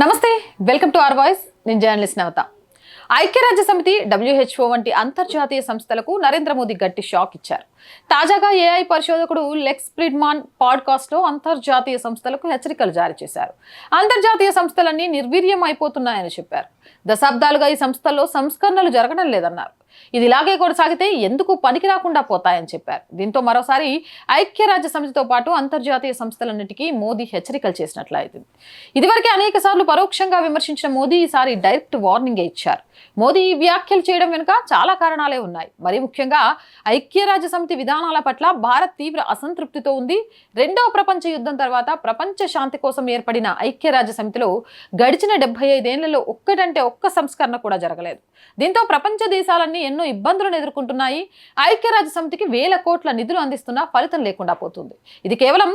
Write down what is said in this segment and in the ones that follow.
నమస్తే welcome to R voice. నేను journalist Navatha. ఐక్యరాజ్య సమితి డబ్ల్యూహెచ్ఓ వంటి అంతర్జాతీయ సంస్థలకు నరేంద్ర మోదీ గట్టి షాక్ ఇచ్చారు. తాజాగా ఏఐ పరిశోధకుడు లెక్స్ ప్రిడ్మాన్ పాడ్కాస్ట్లో అంతర్జాతీయ సంస్థలకు హెచ్చరికలు జారీ చేశారు. అంతర్జాతీయ సంస్థలన్నీ నిర్వీర్యం అయిపోతున్నాయని చెప్పారు. దశాబ్దాలుగా ఈ సంస్థల్లో సంస్కరణలు జరగడం లేదన్నారు. ఇది ఇలాగే కొనసాగితే ఎందుకు పనికి రాకుండా పోతాయని చెప్పారు. దీంతో మరోసారి ఐక్యరాజ్య సమితితో పాటు అంతర్జాతీయ సంస్థలన్నిటికీ మోదీ హెచ్చరికలు చేసినట్లయింది ఇదివరకే అనేక సార్లు పరోక్షంగా విమర్శించిన మోదీ ఈసారి డైరెక్ట్ వార్నింగ్ ఇచ్చారు. మోదీ ఈ వ్యాఖ్యలు చేయడం వెనుక చాలా కారణాలే ఉన్నాయి. మరి ముఖ్యంగా ఐక్యరాజ్య సమితి విధానాల పట్ల భారత్ తీవ్ర అసంతృప్తితో ఉంది. రెండవ ప్రపంచ యుద్ధం తర్వాత ప్రపంచ శాంతి కోసం ఏర్పడిన ఐక్యరాజ్య సమితిలో గడిచిన డెబ్బై ఐదేళ్ళలో ఒక్కటంటే ఒక్క సంస్కరణ కూడా జరగలేదు. దీంతో ప్రపంచ దేశాలన్నీ ఎన్నో ఇబ్బందులను ఎదుర్కొంటున్నాయి. ఐక్యరాజ్య సమితికి వేల కోట్ల నిధులు అందిస్తున్నా ఫలితం లేకుండా పోతుంది. ఇది కేవలం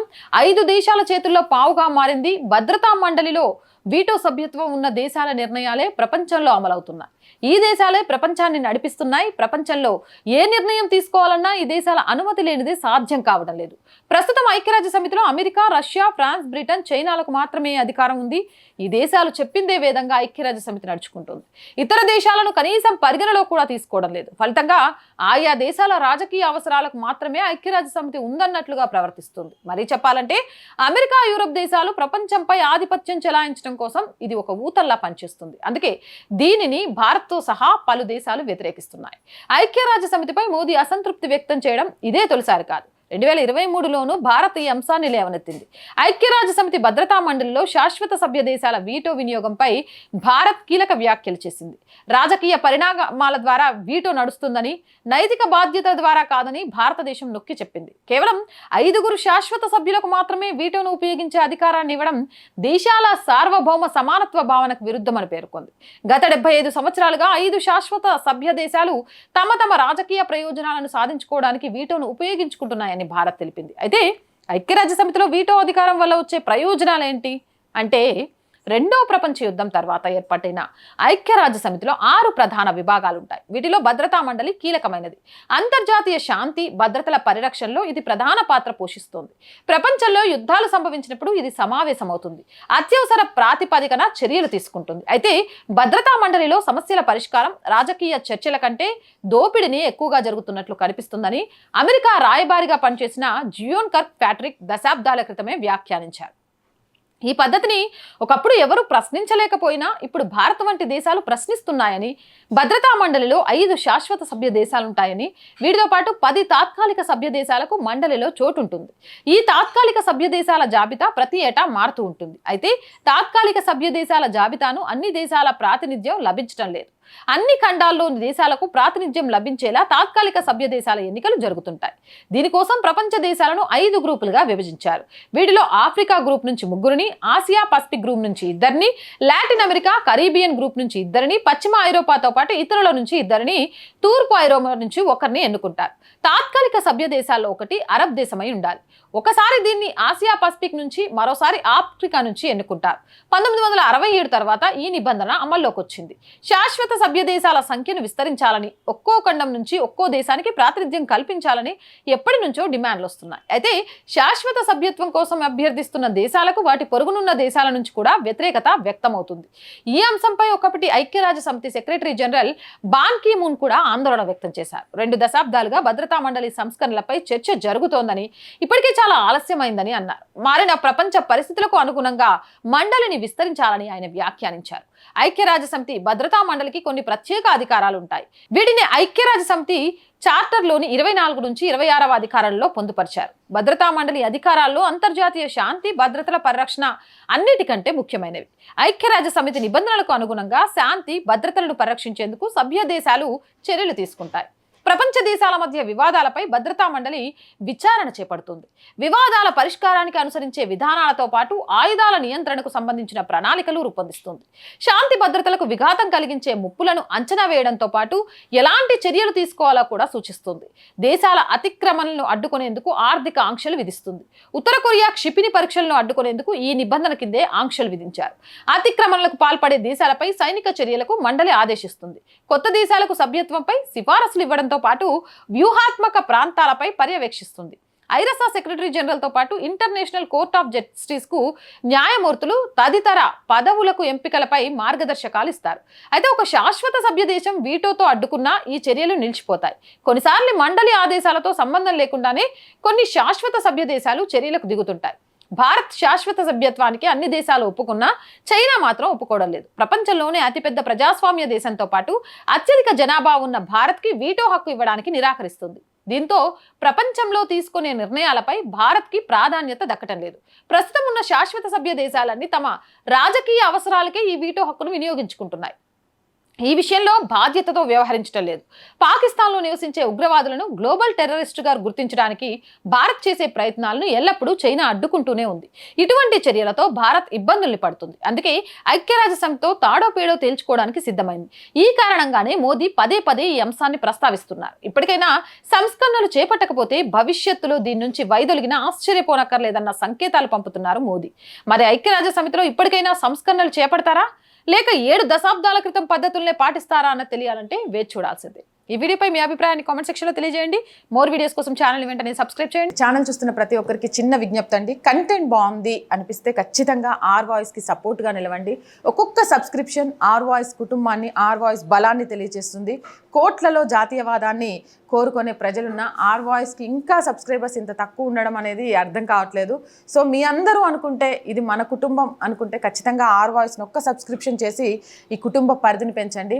ఐదు దేశాల చేతుల్లో పావుగా మారింది భద్రతా మండలిలో వీటో సభ్యత్వం ఉన్న దేశాల నిర్ణయాలే ప్రపంచంలో అమలవుతున్నాయి. ఈ దేశాలే ప్రపంచాన్ని నడిపిస్తున్నాయి. ప్రపంచంలో ఏ నిర్ణయం తీసుకోవాలన్నా ఈ దేశాల అనుమతి లేనిది సాధ్యం కావడం లేదు. ప్రస్తుతం ఐక్యరాజ్య సమితిలో అమెరికా రష్యా ఫ్రాన్స్ బ్రిటన్ చైనాలకు మాత్రమే అధికారం ఉంది. ఈ దేశాలు చెప్పిందే విధంగా ఐక్యరాజ్య సమితి నడుచుకుంటుంది. ఇతర దేశాలను కనీసం పరిగణలో కూడా తీసుకోవడం లేదు. ఫలితంగా ఆయా దేశాల రాజకీయ అవసరాలకు మాత్రమే ఐక్యరాజ్య సమితి ఉందన్నట్లుగా ప్రవర్తిస్తుంది. మరీ చెప్పాలంటే అమెరికా యూరప్ దేశాలు ప్రపంచంపై ఆధిపత్యం చెలాయించడం కోసం ఇది ఒక ఊతల్లా పనిచేస్తుంది. అందుకే దీనిని భారత్తో సహా పలు దేశాలు వ్యతిరేకిస్తున్నాయి. ఐక్యరాజ్య సమితిపై మోదీ అసంతృప్తి వ్యక్తం చేయడం ఇదే తొలిసారి కాదు. రెండు వేల ఇరవై మూడులోనూ భారత్ ఈ అంశాన్ని లేవనెత్తింది. ఐక్యరాజ్య సమితి భద్రతా మండలిలో శాశ్వత సభ్య దేశాల వీటో వినియోగంపై భారత్ కీలక వ్యాఖ్యలు చేసింది. రాజకీయ పరిణామాల ద్వారా వీటో నడుస్తుందని నైతిక బాధ్యత ద్వారా కాదని భారతదేశం నొక్కి చెప్పింది. కేవలం ఐదుగురు శాశ్వత సభ్యులకు మాత్రమే వీటోను ఉపయోగించే అధికారాన్ని ఇవ్వడం దేశాల సార్వభౌమ సమానత్వ భావనకు విరుద్ధమని పేర్కొంది. గత డెబ్బై ఐదు సంవత్సరాలుగా ఐదు శాశ్వత సభ్య దేశాలు తమ తమ రాజకీయ ప్రయోజనాలను సాధించుకోవడానికి వీటోను ఉపయోగించుకుంటున్నాయి ఉన్నాయని భారత్ తెలిపింది. అయితే ఐక్యరాజ్య సమితిలో వీటో అధికారం వల్ల వచ్చే ప్రయోజనాలు ఏంటి అంటే రెండో ప్రపంచ యుద్ధం తర్వాత ఏర్పడిన ఐక్యరాజ్య సమితిలో ఆరు ప్రధాన విభాగాలు ఉంటాయి వీటిలో భద్రతా మండలి కీలకమైనది. అంతర్జాతీయ శాంతి భద్రతల పరిరక్షణలో ఇది ప్రధాన పాత్ర పోషిస్తోంది. ప్రపంచంలో యుద్ధాలు సంభవించినప్పుడు ఇది సమావేశమవుతుంది. అత్యవసర ప్రాతిపదికన చర్యలు తీసుకుంటుంది. అయితే భద్రతా మండలిలో సమస్యల పరిష్కారం రాజకీయ చర్చల కంటే దోపిడిని ఎక్కువగా జరుగుతున్నట్లు కనిపిస్తుందని అమెరికా రాయబారిగా పనిచేసిన జియోన్ కర్క్ ప్యాట్రిక్ దశాబ్దాల క్రితమే వ్యాఖ్యానించారు. ఈ పద్ధతిని ఒకప్పుడు ఎవరు ప్రశ్నించలేకపోయినా ఇప్పుడు భారత్ వంటి దేశాలు ప్రశ్నిస్తున్నాయని భద్రతా మండలిలో ఐదు శాశ్వత సభ్య దేశాలుంటాయని వీటితో పాటు పది తాత్కాలిక సభ్య దేశాలకు మండలిలో చోటు ఉంటుంది ఈ తాత్కాలిక సభ్య దేశాల జాబితా ప్రతి ఏటా మారుతూ ఉంటుంది. అయితే తాత్కాలిక సభ్య దేశాల జాబితాను అన్ని దేశాల ప్రాతినిధ్యం లభించడం లేదు. అన్ని ఖండాల్లోని దేశాలకు ప్రాతినిధ్యం లభించేలా తాత్కాలిక సభ్య దేశాల ఎన్నికలు జరుగుతుంటాయి. దీనికోసం ప్రపంచ దేశాలను ఐదు గ్రూపులుగా విభజించారు. వీటిలో ఆఫ్రికా గ్రూప్ నుంచి ముగ్గురిని ఆసియా పసిఫిక్ గ్రూప్ నుంచి ఇద్దరిని లాటిన్ అమెరికా కరీబియన్ గ్రూప్ నుంచి ఇద్దరిని పశ్చిమ ఐరోపాతో పాటు ఇతరుల నుంచి ఇద్దరిని తూర్పు ఐరోపా నుంచి ఒకరిని ఎన్నుకుంటారు. తాత్కాలిక సభ్య దేశాల్లో ఒకటి అరబ్ దేశమై ఉండాలి. ఒకసారి దీన్ని ఆసియా పసిఫిక్ నుంచి మరోసారి ఆఫ్రికా నుంచి ఎన్నుకుంటారు. పంతొమ్మిది వందల అరవై ఏడు తర్వాత ఈ నిబంధన అమల్లోకి వచ్చింది. శాశ్వత సభ్య దేశాల సంఖ్యను విస్తరించాలని ఒక్కో ఖండం నుంచి ఒక్కో దేశానికి ప్రాతినిధ్యం కల్పించాలని ఎప్పటి నుంచో డిమాండ్లు వస్తున్నాయి. అయితే శాశ్వత సభ్యత్వం కోసం అభ్యర్థిస్తున్న దేశాలకు వాటి పొరుగునున్న దేశాల నుంచి కూడా వ్యతిరేకత వ్యక్తమవుతుంది. ఈ అంశంపై ఒకటి ఐక్యరాజ్య సమితి secretary general Ban Ki Moon కూడా ఆందోళన వ్యక్తం చేశారు. రెండు దశాబ్దాలుగా భద్రతా మండలి సంస్కరణలపై చర్చ జరుగుతోందని ఇప్పటికే చాలా ఆలస్యమైందని అన్నారు. మారిన ప్రపంచ పరిస్థితులకు అనుగుణంగా మండలిని విస్తరించాలని ఆయన వ్యాఖ్యానించారు. ఐక్యరాజ్య సమితి భద్రతా మండలికి కొన్ని ప్రత్యేక అధికారాలు ఉంటాయి వీటిని ఐక్యరాజ్య సమితి చార్టర్లోని ఇరవై నాలుగు నుంచి ఇరవై ఆరవ అధికారంలో పొందుపరిచారు. భద్రతా మండలి అధికారాల్లో అంతర్జాతీయ శాంతి భద్రతల పరిరక్షణ అన్నిటికంటే ముఖ్యమైనవి. ఐక్యరాజ్య సమితి నిబంధనలకు అనుగుణంగా శాంతి భద్రతలను పరిరక్షించేందుకు సభ్య దేశాలు చర్యలు తీసుకుంటాయి. ప్రపంచ దేశాల మధ్య వివాదాలపై భద్రతా మండలి విచారణ చేపడుతుంది. వివాదాల పరిష్కారానికి అనుసరించే విధానాలతో పాటు ఆయుధాల నియంత్రణకు సంబంధించిన ప్రణాళికలు రూపొందిస్తుంది. శాంతి భద్రతలకు విఘాతం కలిగించే ముప్పులను అంచనా వేయడంతో పాటు ఎలాంటి చర్యలు తీసుకోవాలో కూడా సూచిస్తుంది. దేశాల అతిక్రమణలను అడ్డుకునేందుకు ఆర్థిక ఆంక్షలు విధిస్తుంది. ఉత్తర కొరియా క్షిపిణి పరీక్షలను అడ్డుకునేందుకు ఈ నిబంధన కిందే ఆంక్షలు విధించారు. అతిక్రమణలకు పాల్పడే దేశాలపై సైనిక చర్యలకు మండలి ఆదేశిస్తుంది. కొత్త దేశాలకు సభ్యత్వంపై సిఫారసులు ఇవ్వడంతో పాటు వ్యూహాత్మక ప్రాంతాలపై పర్యవేక్షిస్తుంది. ఐరసా సెక్రటరీ జనరల్తో పాటు ఇంటర్నేషనల్ కోర్ట్ ఆఫ్ జస్టిస్కు న్యాయమూర్తులు తదితర పదవులకు ఎంపికలపై మార్గదర్శకాలు ఇస్తారు. అయితే ఒక శాశ్వత సభ్య దేశం వీటోతో అడ్డుకున్నా ఈ చర్యలు నిలిచిపోతాయి. కొన్నిసార్లు మండలి ఆదేశాలతో సంబంధం లేకుండానే కొన్ని శాశ్వత సభ్య దేశాలు చర్యలకు దిగుతుంటాయి. భారత్ శాశ్వత సభ్యత్వానికి అన్ని దేశాలు ఒప్పుకున్నా చైనా మాత్రం ఒప్పుకోవడం లేదు. ప్రపంచంలోనే అతిపెద్ద ప్రజాస్వామ్య దేశంతో పాటు అత్యధిక జనాభా ఉన్న భారత్కి వీటో హక్కు ఇవ్వడానికి నిరాకరిస్తుంది. దీంతో ప్రపంచంలో తీసుకునే నిర్ణయాలపై భారత్కి ప్రాధాన్యత దక్కటం లేదు. ప్రస్తుతం ఉన్న శాశ్వత సభ్య దేశాలన్నీ తమ రాజకీయ అవసరాలకే ఈ వీటో హక్కును వినియోగించుకుంటున్నాయి. ఈ విషయంలో బాధ్యతతో వ్యవహరించడం లేదు. పాకిస్తాన్లో నివసించే ఉగ్రవాదులను గ్లోబల్ టెర్రరిస్టుగా గుర్తించడానికి భారత్ చేసే ప్రయత్నాలను ఎల్లప్పుడూ చైనా అడ్డుకుంటూనే ఉంది. ఇటువంటి చర్యలతో భారత్ ఇబ్బందుల్ని పడుతుంది. అందుకే ఐక్యరాజ్య సమితితో తాడో పేడో తేల్చుకోవడానికి సిద్ధమైంది. ఈ కారణంగానే మోదీ పదే పదే ఈ అంశాన్ని ప్రస్తావిస్తున్నారు. ఇప్పటికైనా సంస్కరణలు చేపట్టకపోతే భవిష్యత్తులో దీని నుంచి వైదొలిగిన ఆశ్చర్యపోనక్కర్లేదన్న సంకేతాలు పంపుతున్నారు మోదీ. మరి ఐక్యరాజ్య సమితిలో ఇప్పటికైనా సంస్కరణలు చేపడతారా? లేక ఏడు దశాబ్దాల క్రితం పద్ధతుల్నే పాటిస్తారా అన్న తెలియాలంటే వేచి చూడాల్సిందే. ఈ వీడియోపై మీ అభిప్రాయాన్ని కామెంట్ సెక్షన్లో తెలియజేయండి. మోర్ వీడియోస్ కోసం ఛానల్ వెంటనే సబ్స్క్రైబ్ చేయండి. ఛానల్ చూస్తున్న ప్రతి ఒక్కరికి చిన్న విజ్ఞప్తి అండి. కంటెంట్ బాగుంది అనిపిస్తే ఖచ్చితంగా ఆర్ వాయిస్కి సపోర్ట్గా నిలవండి. ఒక్కొక్క సబ్స్క్రిప్షన్ ఆర్ వాయిస్ కుటుంబాన్ని ఆర్ వాయిస్ బలాన్ని తెలియజేస్తుంది. కోట్లలో జాతీయవాదాన్ని కోరుకునే ప్రజలున్న ఆర్ వాయిస్కి ఇంకా సబ్స్క్రైబర్స్ ఇంత తక్కువ ఉండడం అనేది అర్థం కావట్లేదు. సో మీ అందరూ అనుకుంటే ఇది మన కుటుంబం అనుకుంటే ఖచ్చితంగా ఆర్ వాయిస్ని ఒక్క సబ్స్క్రిప్షన్ చేసి ఈ కుటుంబ పరిధిని పెంచండి.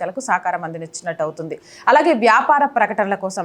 అమ్మాయికలకు సహకారం అందించినట్టు అవుతుంది. అలాగే వ్యాపార ప్రకటనల కోసం